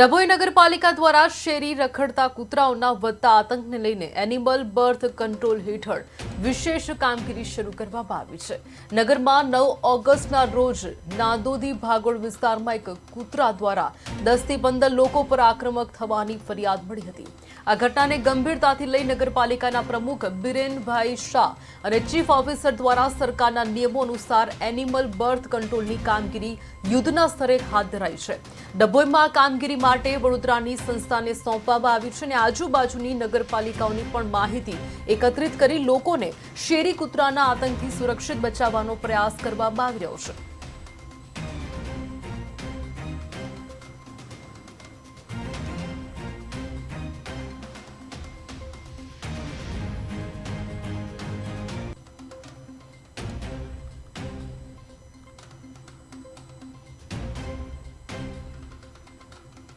ડભોઈ નગરપાલિકા દ્વારા શેરી રખડતા કૂતરાઓના વધતા આતંકને લઈને એનિમલ બર્થ કંટ્રોલ હેઠળ વિશેષ કામગીરી શરૂ કરવામાં આવી છે. નગરમાં નવ ઓગસ્ટના રોજ નાદોદી ભાગોળ વિસ્તારમાં એક કૂતરા દ્વારા દસથી પંદર લોકો પર આક્રમક થવાની ફરિયાદ મળી હતી. આ ઘટનાને ગંભીરતાથી લઈ નગરપાલિકાના પ્રમુખ બિરેનભાઈ શાહ અને ચીફ ઓફિસર દ્વારા સરકારના નિયમો અનુસાર એનિમલ બર્થ કંટ્રોલની કામગીરી યુદ્ધના સ્તરે હાથ ધરાઈ છે. ડભોઈમાં આ કામગીરી માટે વડોદરાની સંસ્થાને સોંપવામાં આવી છે અને આજુબાજુની નગરપાલિકાઓની પણ માહિતી એકત્રિત કરી લોકોને શેરી કૂતરાના આતંકથી સુરક્ષિત બચાવવાનો પ્રયાસ કરવામાં આવી રહ્યો છે.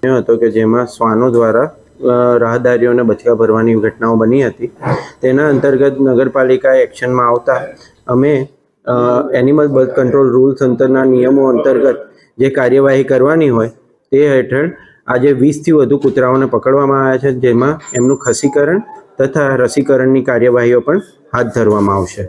હતો કે જેમાં શ્વાનો દ્વારા રાહદારીઓને બચકા ભરવાની ઘટનાઓ બની હતી. તેના અંતર્ગત નગરપાલિકા એક્શનમાં આવતા અમે એનિમલ બર્થ કંટ્રોલ રૂલ્સ અંતરના નિયમો અંતર્ગત જે કાર્યવાહી કરવાની હોય તે હેઠળ આજે વીસથી વધુ કૂતરાઓને પકડવામાં આવ્યા છે જેમાં એમનું ખસીકરણ તથા રસીકરણની કાર્યવાહીઓ પણ હાથ ધરવામાં આવશે.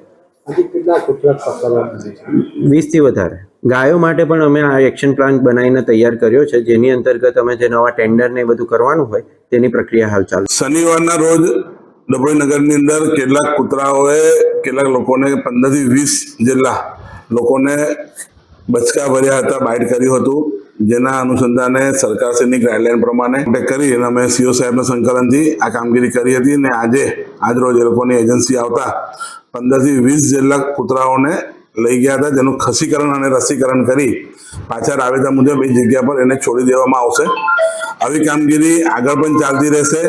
વીસથી વધારે. ગાયો માટે પણ અમે આ એક્શન પ્લાન બનાવીને તૈયાર કર્યો છે. જેની અંતર્ગત અમે જે નવા ટેન્ડર ને બધું કરવાનું હોય, તેની પ્રક્રિયા હાલ ચાલુ શનિવારના રોજ ડભોઈનગરની અંદર કેટલાક કૂતરાઓએ કેટલાક લોકોને પંદરથી વીસ જેટલા લોકોને બચકા ભર્યા હતા, બાઇટ કર્યું હતું, જેના અનુસંધાને સરકારશ્રીની ગાઈડલાઈન પ્રમાણે કોન્ટેક કરી અને અમે સીઓ સાહેબના સંકલનથી આ કામગીરી કરી હતી અને આજે, આજ રોજ એ લોકોની એજન્સી આવતા પંદરથી વીસ જેટલા કૂતરાઓને લઈ ગયા હતા. જેનું ખસીકરણ અને રસીકરણ કરી પાછા રાબેતા મુજબ એ જગ્યા પર એને છોડી દેવામાં આવશે. આવી કામગીરી આગળ પણ ચાલતી રહેશે.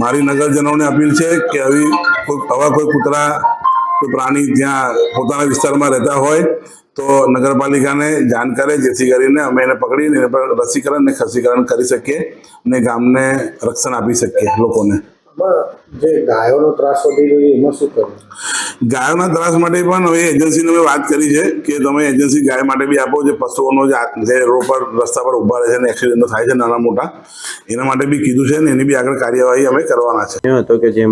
મારી નગરજનોને અપીલ છે કે આવી કોઈ આવા કોઈ કૂતરા, કોઈ પ્રાણી જ્યાં પોતાના વિસ્તારમાં રહેતા હોય, તો નગરપાલિકાને જાણ કરે, જેથી કરીને અમે એને પકડીને એના પર રસીકરણ અને ખસીકરણ કરી શકીએ અને ગામને રક્ષણ આપી શકીએ લોકોને. જે ગાયોનો ત્રાસ વધી ગયો એમાં શું કરવું? ગાયોના ત્રાસ માટે પણ હવે એજન્સીને મેં વાત કરી છે કે તમે એજન્સી ગાય માટે બી આપો જે પશુઓનો જે રોડ પર રસ્તા પર ઊભા રહે છે અને એક્સિડન્ટો થાય છે નાના મોટા, એના માટે બી કીધું છે ને એની બી આગળ કાર્યવાહી અમે કરવાના છે. હતો કે જેમાં